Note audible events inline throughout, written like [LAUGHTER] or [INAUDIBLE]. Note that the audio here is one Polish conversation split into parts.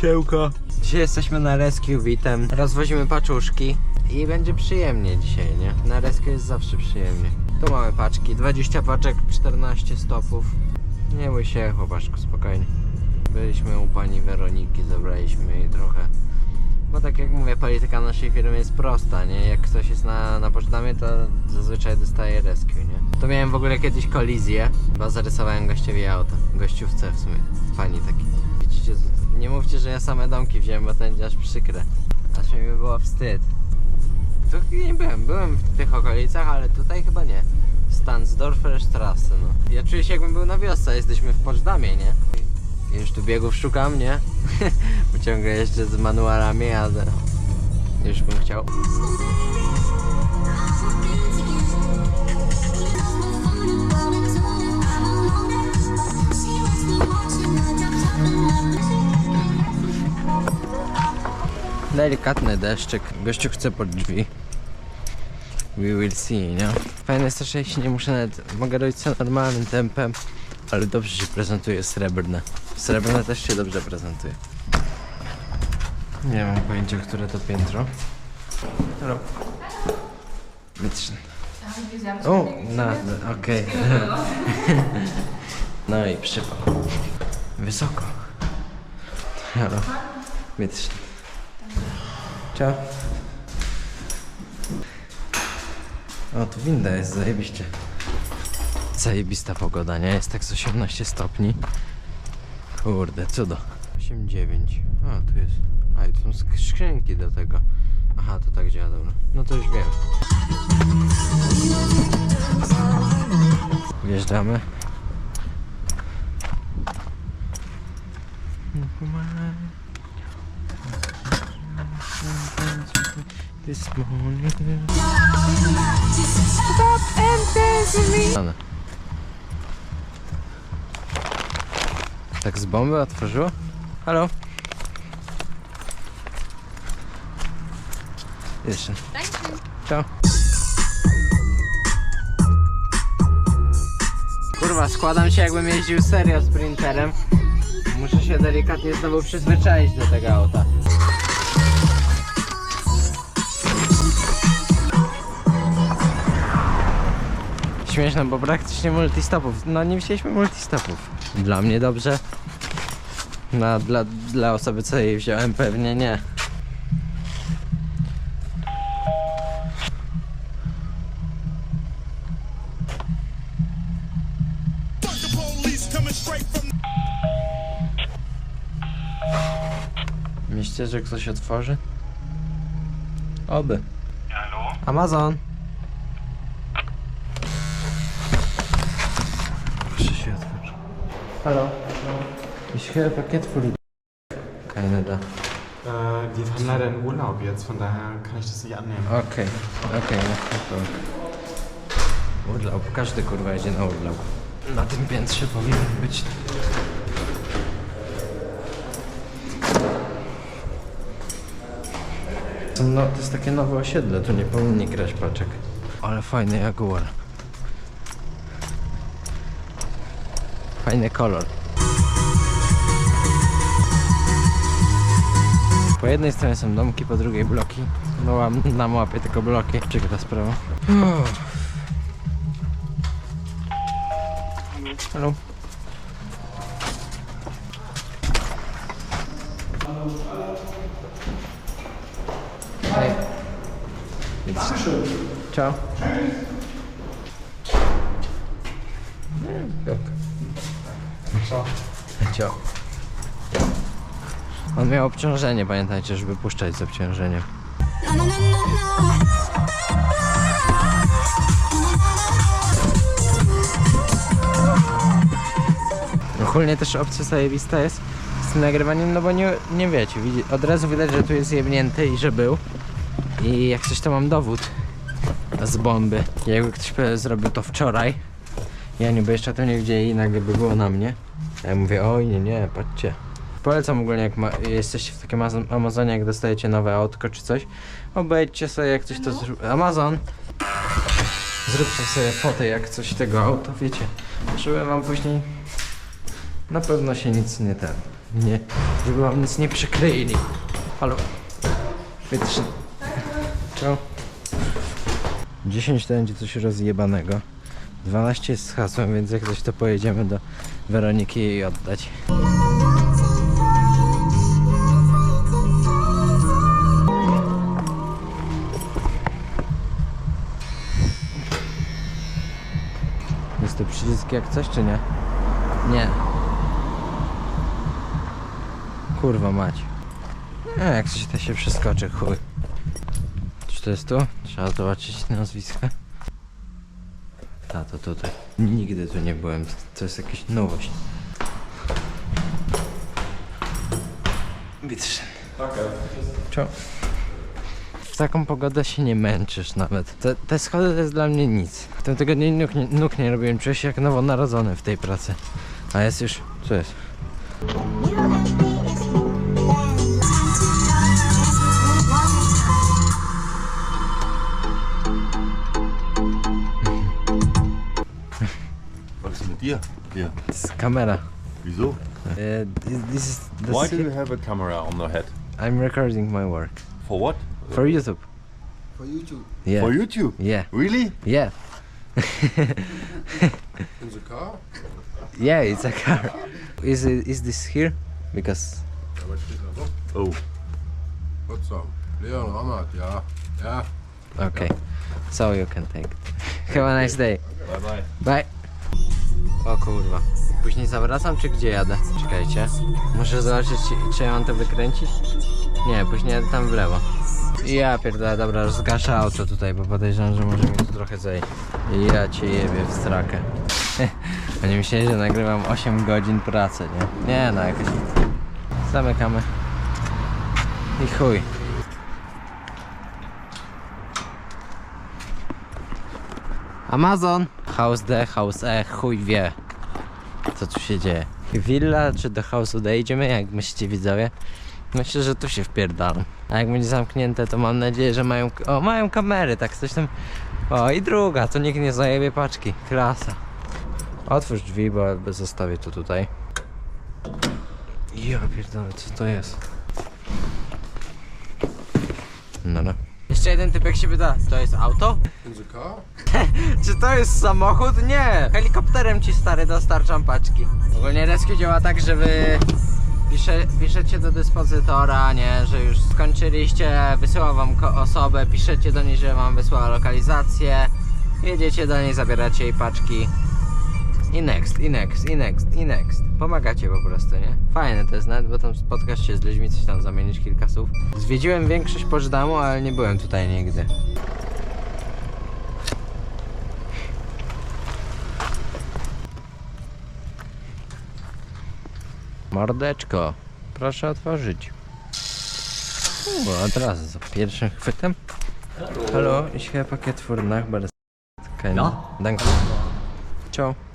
Siemka. Dzisiaj jesteśmy na Rescue Witem. Rozwozimy paczuszki i będzie przyjemnie dzisiaj, nie? Na Rescue jest zawsze przyjemnie. Tu mamy paczki, 20 paczek, 14 stopów. Nie bój się, chłopaszku, spokojnie. Byliśmy u pani Weroniki, zabraliśmy jej trochę. Bo tak jak mówię, polityka naszej firmy jest prosta, nie? Jak ktoś jest na, na pocztamie, to zazwyczaj dostaje rescue, nie? To miałem w ogóle kiedyś kolizję, bo zarysowałem gościowi auto. Gościówce w sumie. Pani taki. Widzicie, nie mówcie, że ja same domki wziąłem, bo to będzie aż przykre. Aż mi by było wstyd. Tu nie byłem, byłem w tych okolicach, ale tutaj chyba nie. Stansdorfer Strasse, no. Ja czuję się jakbym był na wiosce, jesteśmy w Poczdamie, nie? Już tu biegów szukam, nie? [LAUGHS] Bo ciągle jeszcze z manualami jadę. Już bym chciał. Delikatny deszczyk. Gościu chce pod drzwi. We will see, nie? Fajne jest to, że jeśli nie muszę nawet... Mogę robić co normalnym tempem, ale dobrze się prezentuje srebrne. Srebrne też się dobrze prezentuje. Nie mam pojęcia, które to piętro. Hello. Mitrz. O, na okej. [LAUGHS] no i przypał. Wysoko. Halo. Mitrz. Ciao. O, tu winda jest, zajebiście. Zajebista pogoda, nie? Jest tak z 18 stopni. Kurde, cudo. 8-9. A, tu jest. A, i tu są sk- skrzynki do tego. Aha, to tak działa, dobra. No to już wiem. Wjeżdżamy. This morning. Tak z bomby otworzyło? Halo? Jeszcze. Ciao. Kurwa, składam się jakbym jeździł serio sprinterem. Muszę się delikatnie znowu przyzwyczaić do tego auta. Śmieszne, bo praktycznie multistopów. No nie wzięliśmy multistopów. Dla mnie dobrze. No, dla, dla osoby, co jej wziąłem, pewnie nie. Myślicie, że ktoś otworzy? Oby. Amazon. Proszę się otworzyć. Hallo. Ich höre Paket für die Keine da. Äh, die haben leider einen Urlaub jetzt, von daher kann ich das nicht annehmen. Okej, okej, no. Urlaub, każdy kurwa jedzie na urlaub. Na tym piętrze powinien być. No, to jest takie nowe osiedle, tu nie powinni grać paczek. Ale fajny Jaguar. Fajny kolor. Po jednej stronie są domki, po drugiej bloki. No mam na mapie tylko bloki. Czego ta sprawa? Halo. Hej. Ciao. Ciao. On miał obciążenie, pamiętajcie, żeby puszczać z obciążeniem. Ogólnie też opcja zajebista jest z tym nagrywaniem, no bo nie, nie wiecie, od razu widać, że tu jest jebnięty i że był. I jak coś to mam dowód z bomby. Jakby ktoś zrobił to wczoraj, ja nie by jeszcze to nie widzieli nagle by było na mnie. Ja mówię, oj nie, nie, patrzcie. Polecam ogólnie jak jesteście w takim Amaz- Amazonie, jak dostajecie nowe autko czy coś, obejdźcie sobie jak coś to. Amazon! Zróbcie sobie fotę jak coś tego auto, wiecie. Żeby wam później na pewno się nic nie ten. Nie, żeby wam nic nie przykryli. Halo. Wytrzy... Czemu? 10 to będzie coś rozjebanego. 12 jest z hasłem, więc jak coś to pojedziemy do Weroniki i oddać. Jest to przycisk jak coś, czy nie? Nie. Kurwa mać. Nie, jak coś to się przeskoczy, chuj. Czy to jest tu? Trzeba zobaczyć nazwisko. A, to tutaj. Nigdy tu nie byłem. To jest jakaś nowość. Witrzyn. Czemu? W taką pogodę się nie męczysz nawet. Te, te schody to jest dla mnie nic. W tym tygodniu nóg nie, nóg nie robiłem. Czuję się jak nowonarodzony w tej pracy. A jest już... Co jest? Mit It's Hier. To. Wieso? Uh, this, this is the Why do you have a camera on the head? I'm recording my work. For what? For YouTube. For YouTube. Yeah. For YouTube? Yeah. Really? Yeah. [LAUGHS] In the car? Yeah, it's a car. Is it, is this here? Because Oh. What's steht da drauf? Potsdam. Leon Rammert, ja. Ja. okay. So you can take it. [LAUGHS] Have a nice day. Bye bye. Bye. O kurwa. Później zawracam czy gdzie jadę? Czekajcie. Muszę zobaczyć czy- ja mam to wykręcić? Nie, później jadę tam w lewo. Ja pierdolę, dobra, rozgaszę auto tutaj, bo podejrzewam, że może mi tu trochę zejść. Ja cię jebie w strakę. [LAUGHS] Oni myśleli, że nagrywam 8 godzin pracy, nie? Nie no, jakoś... Zamykamy. I chuj. Amazon! House D, House E, chuj wie co tu się dzieje. Villa czy do House odejdziemy, jak myślicie widzowie? Myślę, że tu się wpierdalam. A jak będzie zamknięte, to mam nadzieję, że mają... O, mają kamery, tak coś tam... O, i druga, to nikt nie zajebie paczki. Klasa. Otwórz drzwi, bo zostawię to tutaj. Ja pierdolę, co to jest? No, no. Jeszcze jeden typek się pyta, to jest auto? [LAUGHS] Czy to jest samochód? Nie! Helikopterem ci stary dostarczam paczki. Ogólnie Rescue działa tak, że wy pisze, piszecie do dyspozytora, nie, że już skończyliście, wysyła wam osobę, piszecie do niej, że wam wysłała lokalizację, jedziecie do niej, zabieracie jej paczki. I next, i next, i next, i next. Pomagacie po prostu, nie? Fajne to jest nawet, bo tam spotkasz się z ludźmi, coś tam zamienić kilka słów. Zwiedziłem większość Poczdamu, ale nie byłem tutaj nigdy. Mordeczko, proszę otworzyć. O, od razu za pierwszym chwytem. Hallo, ich habe Paket für Nachbar. Kein... Ja? Danke. Ciao.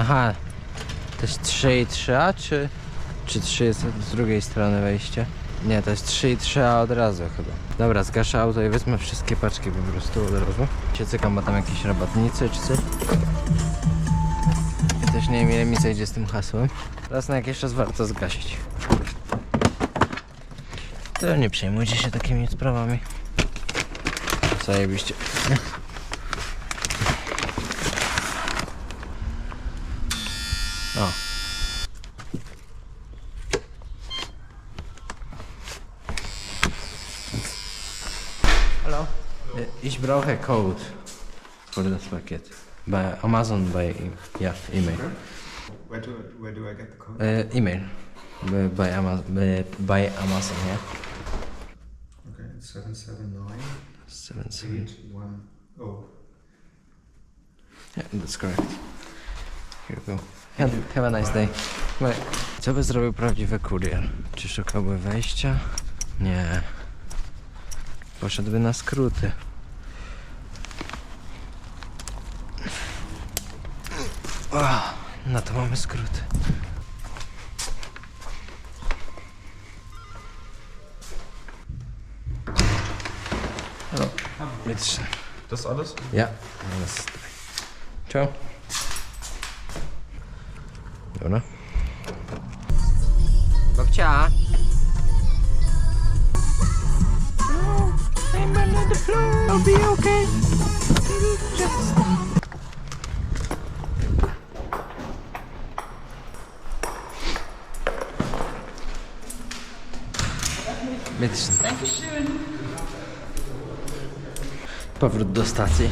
Aha, to jest 3 i 3A, czy, czy 3 jest z drugiej strony wejście? Nie, to jest 3 i 3A od razu chyba. Dobra, zgaszę auto i wezmę wszystkie paczki po prostu od razu. Się cykam, bo tam jakieś rabatnicy czy coś. I też nie wiem ile mi zejdzie z tym hasłem. Raz na jakiś czas warto zgasić. To nie przejmujcie się takimi sprawami. Zajebiście. O. Hello. Uh, Ich brauche code for this packet. By Amazon by yeah, email. Where do where do I get the code? Uh, email. By, by, Amazon, by, by Amazon, yeah. Okay, it's seven seven nine Seven, seven. eight one oh. Yeah, that's correct. Here we go. Have, have a nice day. Bye. Co by zrobił prawdziwy kurier? Czy szukałby wejścia? Nie. Poszedłby na skróty. O, no to mamy skróty. Mit das alles? Ja. Alles. Ciao. Ja, ne? Bokcha. No, I'm on Mädchen. Dankeschön. Powrót do stacji.